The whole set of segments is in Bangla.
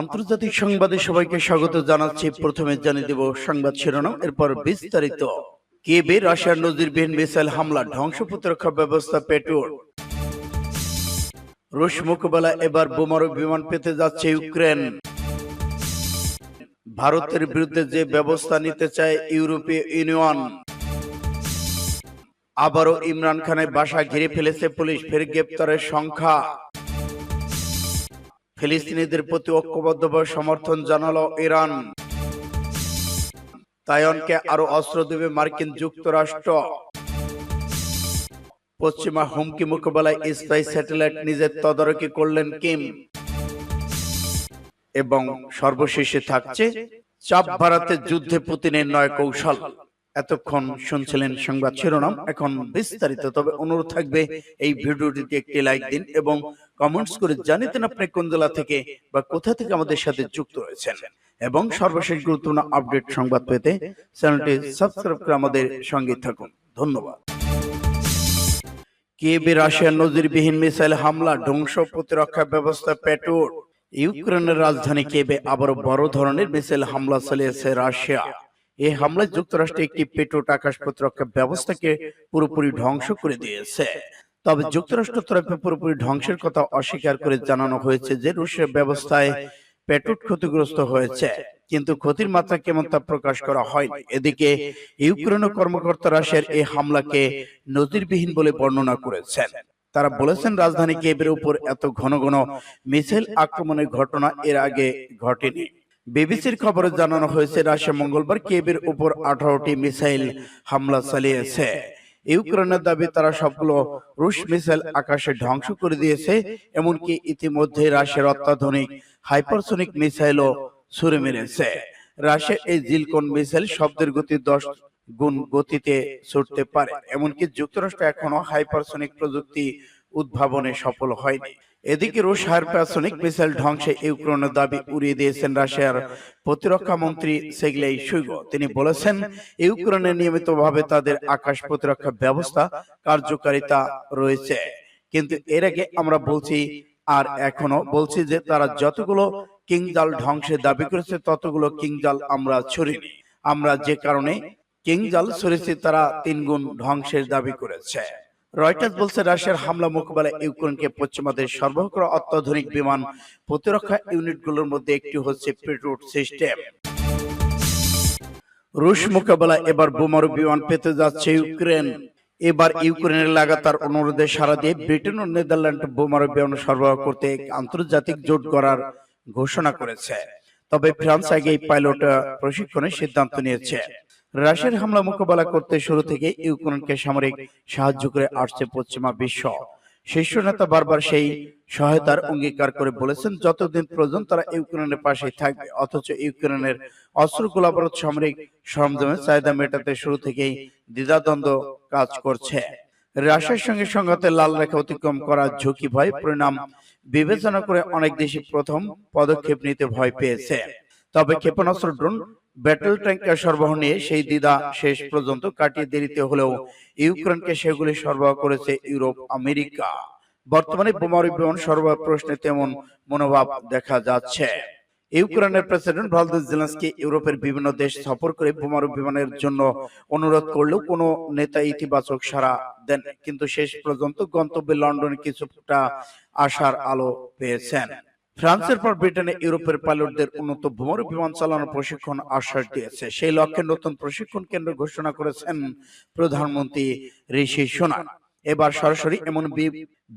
আন্তর্জাতিক সংবাদে সবাইকে স্বাগত জানাচ্ছি। প্রথমে জানিয়ে দেব সংবাদ শিরোনাম, এরপর বিস্তারিত। কেবে রাশিয়ার নজিরবিহীন মিসাইল হামলা, ধ্বংস প্রতিরক্ষা ব্যবস্থা, পেট্রোল। রুশ মোকাবেলা এবার বোমারু বিমান পেতে যাচ্ছে ইউক্রেন। ভারতের বিরুদ্ধে যে ব্যবস্থা নিতে চায় ইউরোপীয় ইউনিয়ন। আবারও ইমরান খানের বাসা ঘিরে ফেলেছে পুলিশ, ফের গ্রেপ্তারের সংখ্যা। ফিলিস্তিনিদের প্রতি ঐক্যবদ্ধভাবে সমর্থন জানালো ইরান। তাইওয়ানকে আরও অস্ত্র দেবে মার্কিন যুক্তরাষ্ট্র। পশ্চিমা হুমকি মোকাবেলায় স্পাই স্যাটেলাইট নিজের তদারকি করলেন কিম। এবং সর্বশেষে থাকছে চাপ বাড়াতে যুদ্ধে পুতিনের নয় কৌশল এতক্ষণ শুনছিলেন সংবাদ শিরোনাম। এখন বিস্তারিত। তবে অনুরোধ থাকবে এই ভিডিওটিতে একটি লাইক দিন এবং কমেন্টস করে জানিতেন আপনি কোন জেলা থেকে বা কোথা থেকে আমাদের সাথে যুক্ত রয়েছেন। এবং সর্বশেষ গুরুত্বপূর্ণ আপডেট সংবাদ পেতে চ্যানেলটি সাবস্ক্রাইব করে আমাদের সঙ্গে থাকুন। ধন্যবাদ। কিয়েভে রাশিয়ার নজিরবিহীন মিসাইল হামলা ধ্বংস প্রতিরক্ষা ব্যবস্থা পেট্রোল ইউক্রেনের রাজধানী কেবে আবারও বড় ধরনের মিসাইল হামলা চালিয়েছে রাশিয়া। এই হামলায় যুক্তরাষ্ট্র একটি পেট্রোট আকাশ প্রতিরক্ষা ব্যবস্থাকে পুরোপুরি ধ্বংস করে দিয়েছে। তবে যুক্তরাষ্ট্র তরফে পুরোপুরি ধ্বংসের কথা অস্বীকার করে জানানো হয়েছে যে রুশের ব্যবস্থায় পেট্রোট ক্ষতিগ্রস্ত হয়েছে, কিন্তু ক্ষতির মাত্রা কেমন তা প্রকাশ করা হয়নি। এদিকে ইউক্রেন কর্মকর্তা রাশিয়ার এই হামলাকে নজিরবিহীন বলে বর্ণনা করেছেন। তারা বলেছেন রাজধানী কেবের উপর এত ঘন ঘন মিসাইল আক্রমণের ঘটনা এর আগে ঘটেনি। বিবিসির খবরে জানানো হয়েছে, রাশিয়া মঙ্গলবার কেবের উপর আঠারোটি মিসাইল হামলা চালিয়েছে। ইউক্রেনের দাবি, তারা সবগুলো রুশ মিসাইল আকাশে ধ্বংস করে দিয়েছে, এমনকি ইতিমধ্যে রাশিয়ার অত্যাধুনিক হাইপারসোনিক মিসাইলও ছুড়ে মেরেছে। রাশিয়ার এই জিলকন মিসাইল শব্দের গতি দশ গুণ গতিতে ছুটতে পারে, এমনকি যুক্তরাষ্ট্র এখনও হাইপারসোনিক প্রযুক্তি উদ্ভাবনে সফল হয়নি। এদিকে রুশ হাইপারসোনিক মিসাইল ধ্বংসে ইউক্রেনের দাবি উড়িয়ে দিয়েছেন রাশিয়ার প্রতিরক্ষা মন্ত্রী সেগলেই শুইগো। তিনি বলেছেন, ইউক্রেনে নিয়মিতভাবে তাদের আকাশ প্রতিরক্ষা ব্যবস্থা কার্যকারিতা রয়েছে। কিন্তু এর আগে আমরা বলছি, আর এখনও বলছি যে তারা যতগুলো কিংজাল ধ্বংসের দাবি করেছে, ততগুলো কিংজাল আমরা ছড়িনি। আমরা যে কারণে কিংজাল ছড়েছি, তারা তিন গুণ ধ্বংসের দাবি করেছে। রয়টার্স বলছে রাশিয়ার হামলা মোকাবেলায় ইউক্রেনকে পশ্চিমাদের সরবরাহ করা অত্যাধুনিক বিমান প্রতিরক্ষা ইউনিটগুলোর মধ্যে একটি হচ্ছে পেট্রোট সিস্টেম রুশ মোকাবেলায় এবার বোমারু বিমান পেতে যাচ্ছে ইউক্রেন। এবার ইউক্রেনের লাগাতার অনুরোধে সারা দিয়ে ব্রিটেন ও নেদারল্যান্ড বোমারু বিমান সরবরাহ করতে আন্তর্জাতিক জোট করার ঘোষণা করেছে। তবে ফ্রান্স আগে এই পাইলট প্রশিক্ষণের সিদ্ধান্ত নিয়েছে। রাশিয়ার হামলা মোকাবেলা করতে শুরু থেকে ইউক্রেনকে সামরিক সাহায্য করে আসছে পশ্চিমা বিশ্ব। শীর্ষ নেতা বারবার সেই সহায়তার অঙ্গীকার করে বলেছেন যতদিন প্রয়োজন তারা ইউক্রেনের পাশে থাকবে অথচ ইউক্রেনের অস্ত্র গোলাবারত সামরিক সরঞ্জামের চাহিদা মেটাতে শুরু থেকেই দ্বিধাদ্বন্দ্ব কাজ করছে। রাশিয়ার সঙ্গে সংঘাতে লাল রেখা অতিক্রম করার ঝুঁকি ভয় পরিণাম বিবেচনা করে অনেক দেশই প্রথম পদক্ষেপ নিতে ভয় পেয়েছে। তবে ক্ষেপণাস্ত্র ড্রোন ব্যাটেল ট্যাঙ্কার সরবরাহ নিয়ে সেই দ্বিধা শেষ পর্যন্ত কাটিয়ে দেরিতে হলেও ইউক্রেনকে সেগুলি সরবরাহ করেছে ইউরোপ আমেরিকা। বর্তমানে বোমারু বিমান সরবরাহ প্রশ্নে তেমন মনোভাব দেখা যাচ্ছে। ইউক্রেনের প্রেসিডেন্ট ভলদিস জেলেন্সকি ইউরোপের বিভিন্ন দেশ সফর করে বোমারু বিমানের জন্য অনুরোধ করলেও কোনো নেতা ইতিবাচক সাড়া দেন কিন্তু শেষ পর্যন্ত গন্তব্যে লন্ডনে কিছুটা আশার আলো পেয়েছেন। ফ্রান্সের পর ব্রিটেনে ইউরোপের পাইলটদের উন্নত বোমারু বিমান চালানোর প্রশিক্ষণ আশ্বাস দিয়েছে। সেই লক্ষ্যে নতুন প্রশিক্ষণ কেন্দ্র ঘোষণা করেছেন প্রধানমন্ত্রী ঋষি সোনাক। এবার সরাসরি এমন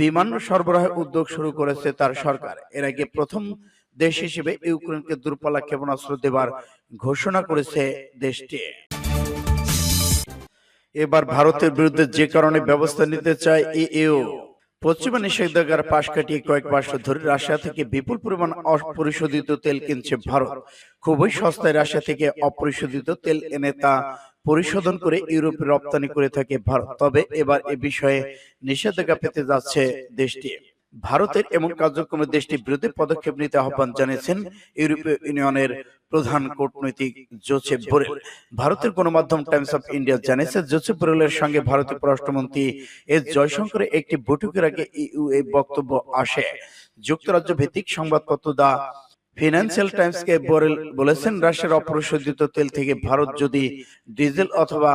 বিমান সরবরাহের উদ্যোগ শুরু করেছে তার সরকার। এর আগে প্রথম দেশ হিসেবে ইউক্রেনকে দূরপাল্লা ক্ষেপণাস্ত্র দেবার ঘোষণা করেছে দেশটি। এবার ভারতের বিরুদ্ধে যে কারণে ব্যবস্থা নিতে চায় ইইউ। পশ্চিমা নিষেধাজ্ঞার পাশ কাটিয়ে কয়েক মাস ধরে রাশিয়া থেকে বিপুল পরিমাণ অপরিশোধিত তেল কিনছে ভারত। খুবই সস্তায় রাশিয়া থেকে অপরিশোধিত তেল এনে তা পরিশোধন করে ইউরোপে রপ্তানি করে থাকে ভারত। তবে এবার এ বিষয়ে নিষেধাজ্ঞা পেতে যাচ্ছে দেশটি। ভারতের এমন কার্যক্রমে দেশটির বিরুদ্ধে পদক্ষেপ নিতে আহ্বান জানিয়েছেন ইউরোপীয় ইউনিয়নের প্রধান কূটনৈতিক জোসেফ বোরেল। ভারতের গণমাধ্যম টাইমস অফ ইন্ডিয়া জানিয়েছে জোসেফ বোরেলের সঙ্গে ভারতের পররাষ্ট্রমন্ত্রী এস জয়শঙ্করের একটি বৈঠকের আগে ইউ বক্তব্য আসে। যুক্তরাজ্য ভিত্তিক সংবাদপত্র দা ফিনান্সিয়াল টাইমসকে বোরেল বলেছেন রাশিয়ার অপরিশোধিত তেল থেকে ভারত যদি ডিজেল অথবা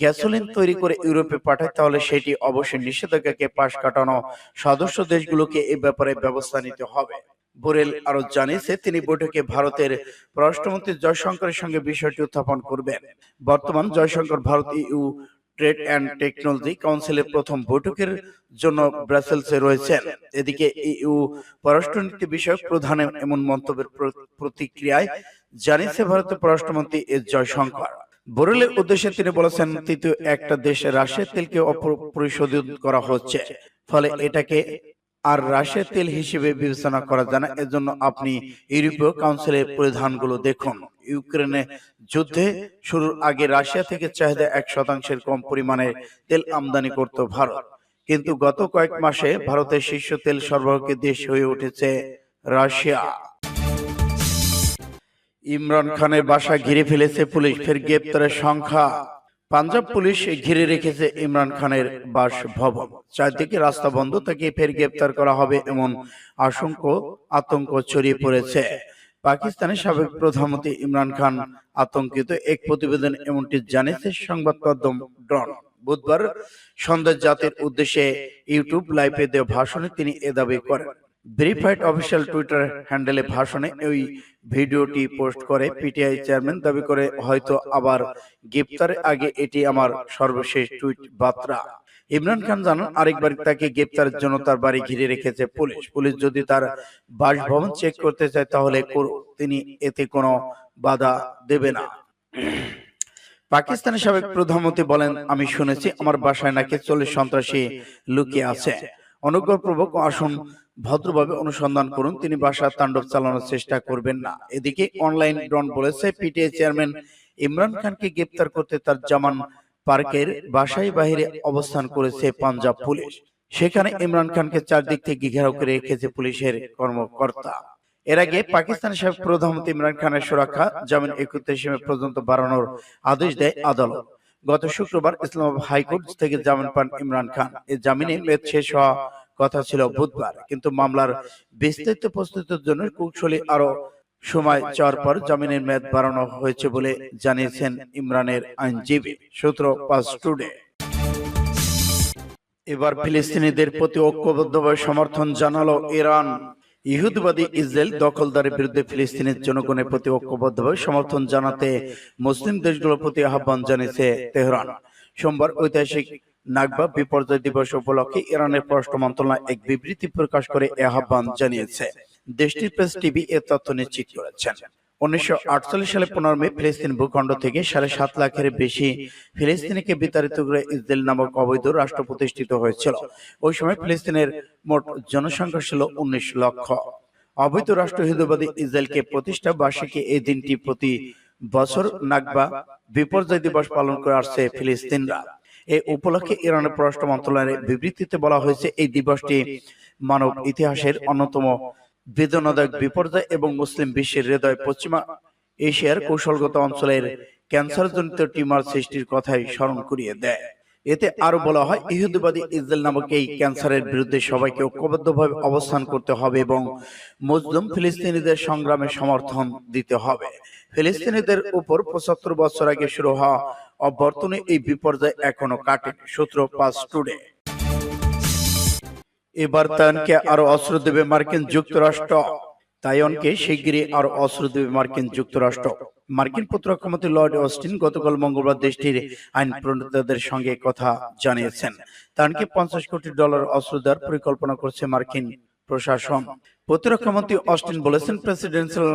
গ্যাসোলিন তৈরি করে ইউরোপে পাঠায় তাহলে সেটি অবশ্যই নিষেধাজ্ঞাকে পাশ কাটানো। সদস্য দেশগুলোকে এ ব্যাপারে ব্যবস্থা নিতে হবে। বোরেল আরও জানিয়েছে তিনি বৈঠকে ভারতের পররাষ্ট্রমন্ত্রী জয়শঙ্করের সঙ্গে বিষয়টি উত্থাপন করবেন। বর্তমান Jaishankar Bharat EU trade and technology কাউন্সিলের প্রথম বৈঠকের জন্য ব্রাসেলসে রয়েছেন। এদিকে ইউ পররাষ্ট্রনীতি বিষয়ক প্রধান এমন মন্তব্যের প্রতিক্রিয়ায় জানিয়েছে ভারতের পররাষ্ট্রমন্ত্রী এস জয়শঙ্কর। বোরেলের উদ্দেশ্যে তিনি বলেছেন, তৃতীয় একটা দেশে রাশিয়ার তেলকে অপরিশোধিত করা হচ্ছে। ফলে এটাকে আর রাশিয়ার তেল হিসেবে বিবেচনা করা যায় না। এজন্য আপনি ইউরোপীয় কাউন্সিলের পরিধানগুলো দেখুন। ইউক্রেনে যুদ্ধে শুরুর আগে রাশিয়া থেকে চাহিদা এক শতাংশের কম পরিমাণে তেল আমদানি করত ভারত। কিন্তু গত কয়েক মাসে ভারতের শীর্ষ তেল সরবরাহকে দেশ হয়ে উঠেছে রাশিয়া। ইমরান খানের বাসা ঘিরে ফেলেছে পুলিশ, ফের গ্রেপ্তারের সংখ্যা। পাঞ্জাব পুলিশ ঘিরে রেখেছে ইমরান খানের বাস বাসভবন। চারদিকে রাস্তা বন্ধ তাকে ফের গ্রেপ্তার করা হবে এমন আশঙ্ক, আতঙ্ক ছড়িয়ে পড়েছে। পাকিস্তানের সাবেক প্রধানমন্ত্রী ইমরান খান আতঙ্কিত। এক প্রতিবেদন এমনটি জানিয়েছে সংবাদ মাধ্যম ডন বুধবার সন্ধ্যা জাতির উদ্দেশ্যে ইউটিউব লাইভে দেওয়া ভাষণে তিনি এ দাবি করেন। ভেরিফাইড অফিসিয়াল টুইটার হ্যান্ডেলে ভাষণে ওই ভিডিওটি পোস্ট করে পিটিআই চেয়ারম্যান দাবি করে, হয়তো আবার গ্রেপ্তারের আগে এটি আমার সর্বশেষ টুইট বার্তা। ইমরান খান জানান আরেকবার তাকে গ্রেপ্তারের জন্য তার বাড়ি ঘিরে রেখেছে পুলিশ। পুলিশ যদি তার বাসভবন চেক করতে চায়, তাহলে তিনি এতে কোনো বাধা দেবে না। পাকিস্তানের সাবেক প্রধানমন্ত্রী বলেন, আমি শুনেছি আমার বাসায় নাকি চল্লিশ সন্ত্রাসী লুকিয়ে আছে। অনুগ্রহপূর্বক আসুন, ভদ্রভাবে অনুসন্ধান করুন। তিনি বাসার তাণ্ডব চালানোর চেষ্টা করবেন না। এদিকে অনলাইন ডন বলেছে, পিটিআই চেয়ারম্যান ইমরান খানকে গ্রেপ্তার করতে তার জামান পার্কের বাসায় বাহিরে অবস্থান করেছে পাঞ্জাব পুলিশ। সেখানে ইমরান খানকে চারদিক থেকে ঘেরাও করে রেখেছে পুলিশের কর্মকর্তা। এর আগে পাকিস্তানের সাবেক প্রধানমন্ত্রী ইমরান খানের সুরক্ষা জামিন একত্রিশে মে পর্যন্ত বাড়ানোর আদেশ দেয় আদালত। গত শুক্রবার ইসলামাবাদ হাইকোর্ট থেকে জামিন পান ইমরান খান। এই জামিনে মেয়াদ শেষ হওয়া কথা ছিল বুধবার, কিন্তু মামলার বিস্তারিত প্রস্তুতির জন্য কৌশলী আরও সময় চাওয়ার পর জামিনের মেয়াদ বাড়ানো হয়েছে বলে জানিয়েছেন ইমরানের আইনজীবী সূত্র পাস টুডে। এবার ফিলিস্তিনিদের প্রতি ঐক্যবদ্ধভাবে সমর্থন জানালো ইরান। ইহুদবাদী ইসরায়েল দখলদারের বিরুদ্ধে ফিলিস্তিনের জনগণের প্রতি ঐক্যবদ্ধভাবে সমর্থন জানাতে মুসলিম দেশগুলোর প্রতি আহ্বান জানিয়েছে তেহরান। সোমবার ঐতিহাসিক নাগবা বিপর্যয় দিবস উপলক্ষে ইরানের পররাষ্ট্র মন্ত্রণালয় এক বিবৃতি প্রকাশ করে এ আহ্বান জানিয়েছে। দেশটির প্রেস টিভি এ তথ্য নিশ্চিত করেছেন। উনিশশো সালে পনেরো মে ফিলিস্তিন ভূখণ্ড থেকে সাড়ে সাত লাখের বেশি ফিলিস্তিনিকে বিতাড়িত করে ইসরায়েল নামক অবৈধ রাষ্ট্র প্রতিষ্ঠিত হয়েছিল। ওই সময় ফিলিস্তিনের মোট জনসংখ্যা ছিল উনিশ লক্ষ। অবৈধ রাষ্ট্র হিন্দুবাদী ইসরায়েলকে প্রতিষ্ঠা এই দিনটি প্রতি বছর নাগবা বিপর্যয় দিবস পালন করে আসছে ফিলিস্তিনরা। এই উপলক্ষে ইরানের পররাষ্ট্র মন্ত্রণালয়ের বিবৃতিতে বলা হয়েছে, এই দিবসটি মানব ইতিহাসের অন্যতম বেদনাদায়ক বিপর্যয় এবং মুসলিম বিশ্বের হৃদয় পশ্চিমা এশিয়ার কৌশলগত অঞ্চলের ক্যান্সারজনিত টিউমার সৃষ্টির কথাই স্মরণ করিয়ে দেয়। এতে আরও বলা হয়, ইহুদিবাদী ইসরায়েল নামক এই ক্যান্সারের বিরুদ্ধে সবাইকে ঐক্যবদ্ধভাবে অবস্থান করতে হবে এবং মুসলিম ফিলিস্তিনিদের সংগ্রামে সমর্থন দিতে হবে। ফিলিস্তিনিদের উপর পঁচাত্তর বছর আগে শুরু হওয়া অভ্যর্থনে এই বিপর্যয় এখনও কাটেনি সূত্র পাস টুডে। এবার তাইওয়ানকে আরও অস্ত্র দেবে মার্কিন যুক্তরাষ্ট্র। তাইওয়ানকে শিগগিরই আরও অস্ত্র দেবে মার্কিন যুক্তরাষ্ট্র। মার্কিন প্রতিরক্ষামন্ত্রী লর্ড অস্টিন গতকাল মঙ্গলবার দেশটির আইন প্রণেতাদের সঙ্গে কথা জানিয়েছেন। তাইওয়ানকে পঞ্চাশ কোটি ডলার অস্ত্র দেওয়ার পরিকল্পনা করছে মার্কিন প্রশাসন। প্রতিরক্ষামন্ত্রী অস্টিন বলেছেন প্রেসিডেন্সিয়াল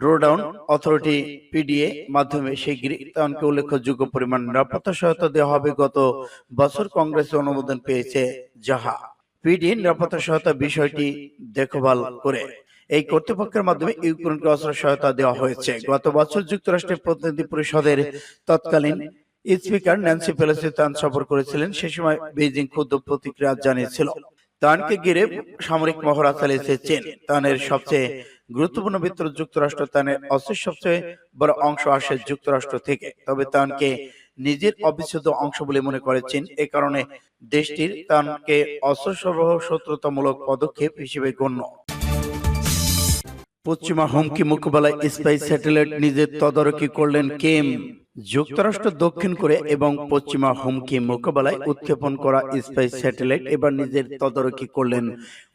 ড্রোডাউন অথরিটি পিডিএ মাধ্যমে শিগগিরই তাইওয়ানকে উল্লেখযোগ্য পরিমাণ নিরাপত্তা সহায়তা দেওয়া হবে। গত বছর কংগ্রেসে অনুমোদন পেয়েছে যাহা পিডি নিরাপত্তা সহায়তা বিষয়টি দেখভাল করে। এই কর্তৃপক্ষের মাধ্যমে ইউক্রেনকে অস্ত্র সহায়তা দেওয়া হয়েছে। গত বছর যুক্তরাষ্ট্রের প্রতিনিধি পরিষদের তৎকালীন স্পিকার ন্যান্সি পেলোসি তান সফর করেছিলেন। সে সময় বেজিং ক্ষুদ্র প্রতিক্রিয়া জানিয়েছিল। তানকে ঘিরে সামরিক মহড়া চালিয়েছে চীন। তানের সবচেয়ে গুরুত্বপূর্ণ মিত্র যুক্তরাষ্ট্র তানের অস্ত্রের সবচেয়ে বড় অংশ আসে যুক্তরাষ্ট্র থেকে। তবে তানকে নিজের অবিচ্ছেদ্য অংশ বলে মনে করে চীন এ কারণে দেশটির তানকে অস্ত্র সরবরাহ শত্রুতামূলক পদক্ষেপ হিসেবে গণ্য। পশ্চিমা হুমকি মোকাবেলায় স্পাই স্যাটেলাইট নিজের তদারকি করলেন কিম যুক্তরাষ্ট্র দক্ষিণ কোরিয়া এবং পশ্চিমা হুমকি মোকাবেলায় উৎক্ষেপণ করা স্পাই স্যাটেলাইট এবার নিজের তদারকি করলেন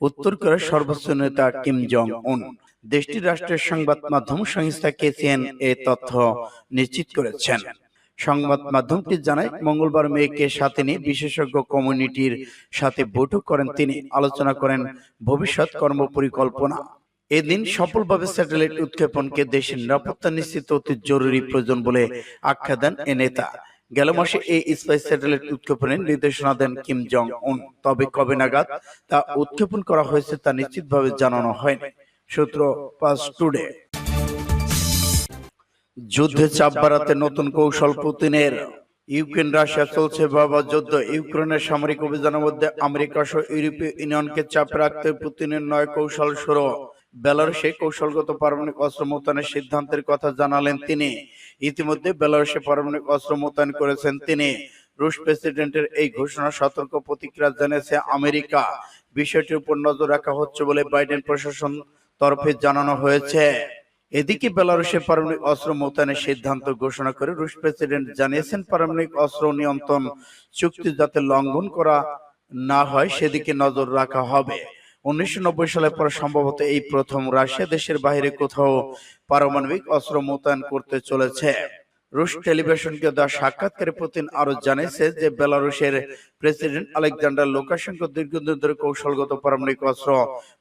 উত্তর কোরিয়ার সর্বোচ্চ নেতা কিম জং উন দেশটির রাষ্ট্রের সংবাদ মাধ্যম সংস্থা কেসিএন এ তথ্য নিশ্চিত করেছেন। সংবাদ মাধ্যমটি জানায়, মঙ্গলবার মেয়েকে সাথে নিয়ে বিশেষজ্ঞ কমিউনিটির সাথে বৈঠক করেন তিনি। আলোচনা করেন ভবিষ্যৎ কর্মপরিকল্পনা। এদিন সফলভাবে স্যাটেলাইট উৎক্ষেপণকে দেশের নিরাপত্তা নিশ্চিত অতি জরুরি প্রয়োজন বলে আখ্যা দেন এ নেতা। গেল মাসে এই স্পাইস স্যাটেলাইট উৎক্ষেপণের নির্দেশনা দেন কিম জং উন তবে কবে নাগাদ তা উৎক্ষেপণ করা হয়েছে তা নিশ্চিতভাবে জানানো হয়নি। সূত্র পাস টুডে। যুদ্ধে চাপ বাড়াতে নতুন কৌশল পুতিনের। ইউক্রেন, রাশিয়া চলছে বাবা যুদ্ধ। ইউক্রেনের সামরিক অভিযানের মধ্যে আমেরিকা সহ ইউরোপীয় ইউনিয়নকে চাপ রাখতে পুতিনের নয় কৌশল শুরু। বেলারুশে কৌশলগত পারমাণবিক অস্ত্র মোতায়েনের সিদ্ধান্তের কথা জানালেন তিনি। ইতিমধ্যে বেলারুশে পারমাণবিক অস্ত্র মোতায়েন করেছেন তিনি। রুশ প্রেসিডেন্টের এই ঘোষণা সতর্ক প্রতিক্রিয়া জানিয়েছে আমেরিকা। বিষয়টির উপর নজর রাখা হচ্ছে বলে বাইডেন প্রশাসন তরফে জানানো হয়েছে। এদিকে বেলারুশে পারমাণবিক অস্ত্র মোতায়েনের সিদ্ধান্ত ঘোষণা করে রুশ প্রেসিডেন্ট জানিয়েছেন, পারমাণবিক অস্ত্র নিয়ন্ত্রণ চুক্তি যাতে লঙ্ঘন করা না হয়, সেদিকে নজর রাখা হবে। উনিশশো নব্বই সালের পর সম্ভবত এই প্রথম রাশিয়া দেশের বাইরে কোথাও পারমাণবিক অস্ত্র মোতায়েন করতে চলেছে। রুশ টেলিভিশনকে দেওয়া সাক্ষাৎকারে পুতিন আরও জানিয়েছে যে বেলারুশের প্রেসিডেন্ট আলেকজান্ডার লুকাশেঙ্কো দীর্ঘদিন ধরে কৌশলগত পারমাণবিক অস্ত্র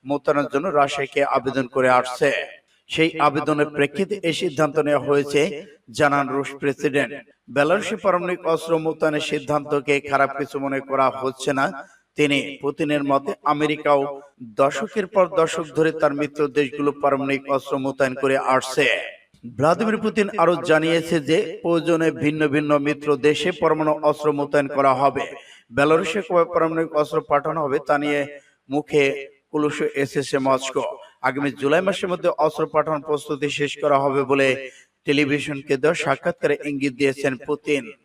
মোতায়েনের জন্য রাশিয়াকে আবেদন করে আসছে। সেই আবেদনের প্রেক্ষিতে এই সিদ্ধান্ত নেওয়া হয়েছে জানান রুশ প্রেসিডেন্ট। বেলারুশে পারমাণবিক অস্ত্র মোতায়েনের সিদ্ধান্তকে খারাপ কিছু মনে করা হচ্ছে না। তিনি পুতিনের মতে আমেরিকাও দশকের পর দশক ধরে তার মিত্র দেশগুলো পারমাণবিক অস্ত্র মোতায়েন করে আসছে ভ্লাদিমির পুতিন আরও জানিয়েছে যে প্রয়োজনে ভিন্ন ভিন্ন মিত্র দেশে পরমাণু অস্ত্র মোতায়েন করা হবে। বেলারুশে কবে পারমাণবিক অস্ত্র পাঠানো হবে তা নিয়ে মুখে কুলুসে এসেছে মস্কো আগামী জুলাই মাসের মধ্যে অস্ত্র পাঠানোর প্রস্তুতি শেষ করা হবে বলে টেলিভিশনকে দেওয়া সাক্ষাৎকারে ইঙ্গিত দিয়েছেন পুতিন।